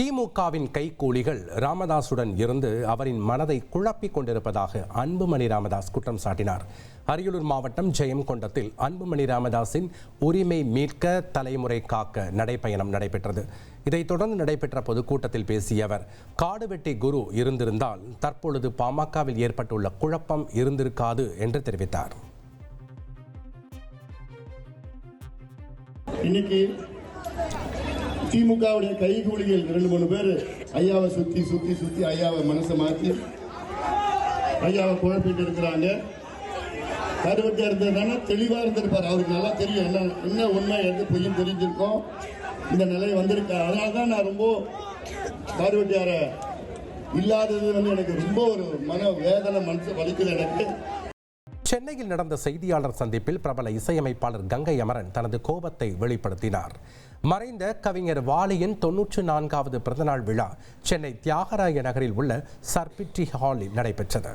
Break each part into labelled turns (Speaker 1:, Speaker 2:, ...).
Speaker 1: திமுகவின் கைக்கூலிகள் ராமதாசுடன் இருந்து அவரின் மனதை குழப்பிக் கொண்டிருப்பதாக அன்புமணி ராமதாஸ் குற்றம் சாட்டினார். அரியலூர் மாவட்டம் ஜெயங்கொண்டத்தில் அன்புமணி ராமதாஸின் உரிமை மீட்க தலைமுறை காக்க நடைப்பயணம் நடைபெற்றது. இதைத் தொடர்ந்து நடைபெற்ற பொதுக்கூட்டத்தில் பேசிய அவர் காடுவெட்டி குரு இருந்திருந்தால் தற்பொழுது பாமகவில் ஏற்பட்டுள்ள குழப்பம் இருந்திருக்காது என்று தெரிவித்தார்.
Speaker 2: இன்னைக்கு திமுகவுடைய கைகூலிகள் ரெண்டு மூணு பேர் ஐயாவை சுத்தி சுத்தி சுத்தி ஐயாவை மனசை மாத்தி ஐயாவை குழப்பிட்டு இருக்கிறாங்க. கருவத்தை இருந்ததுனால தெளிவா இருந்திருப்பார். அவருக்கு நல்லா தெரியும். என்ன என்ன உண்மை எது பொய்யும் தெரிஞ்சிருக்கோம். இந்த நிலை வந்திருக்கார் அதனால தான் நான் ரொம்ப கருவட்டியார இல்லாதது வந்து எனக்கு ரொம்ப ஒரு மன வேதனை மனசு வலிக்குது எனக்கு.
Speaker 1: சென்னையில் நடந்த செய்தியாளர் சந்திப்பில் பிரபல இசையமைப்பாளர் கங்கை அமரன் தனது கோபத்தை வெளிப்படுத்தினார். மறைந்த கவிஞர் வாலியின் தொன்னூற்று நான்காவது பிறந்தநாள் விழா சென்னை தியாகராய நகரில் உள்ள சர்பிட்ரி ஹாலில் நடைபெற்றது.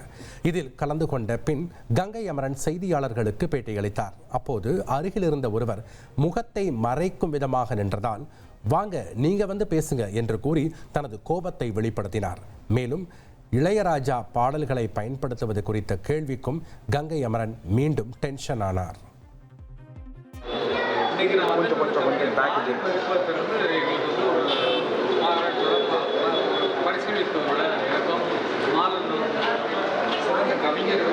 Speaker 1: இதில் கலந்து கொண்ட பின் கங்கை அமரன் செய்தியாளர்களுக்கு பேட்டியளித்தார். அப்போது அருகில் இருந்த ஒருவர் முகத்தை மறைக்கும் விதமாக நின்றதால் வாங்க நீங்க வந்து பேசுங்க என்று கூறி தனது கோபத்தை வெளிப்படுத்தினார். மேலும் இளையராஜா பாடல்களை பயன்படுத்துவது குறித்த கேள்விக்கும் கங்கை அமரன் மீண்டும் டென்ஷன் ஆனார்.
Speaker 3: கவிஞர்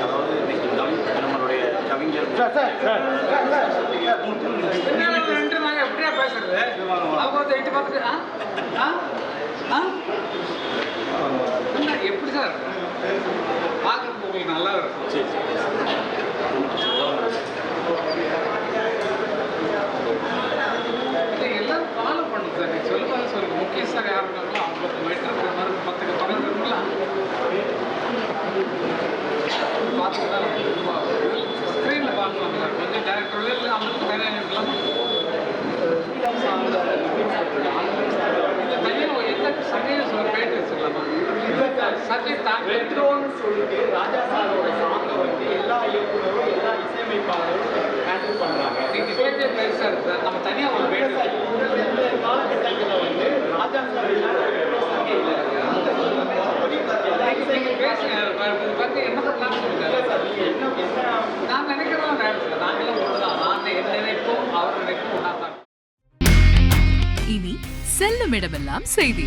Speaker 4: அதாவது நம்மளுடைய
Speaker 3: பேசுறது அவங்க வந்து எட்டு பார்த்துட்டு ஆ ஆ ஆ என்ன, எப்படி சார்
Speaker 5: ரெட்ரோன்னு சொல்லிட்டு ராஜா சாரோட சாங்கை வந்து எல்லா இயக்குனரும் எல்லா இசையமைப்பாளரும் ஹேண்டில் பண்றாங்க.
Speaker 3: நீங்கள் கேட்டே பெருசாக இருக்குது நம்ம தனியாக ஒரு பேட்டு
Speaker 5: இந்த காலகட்டங்களில் வந்து ராஜா சார் இல்லாத சாங்கே இல்லை.
Speaker 3: என்ன
Speaker 5: என்ன என்ன
Speaker 3: நான் நாங்களும் ஒன்றுதான் நான் என் நினைப்போம் அவர் நினைப்போம்
Speaker 6: இனி செல்லும் இடமெல்லாம் செய்தி.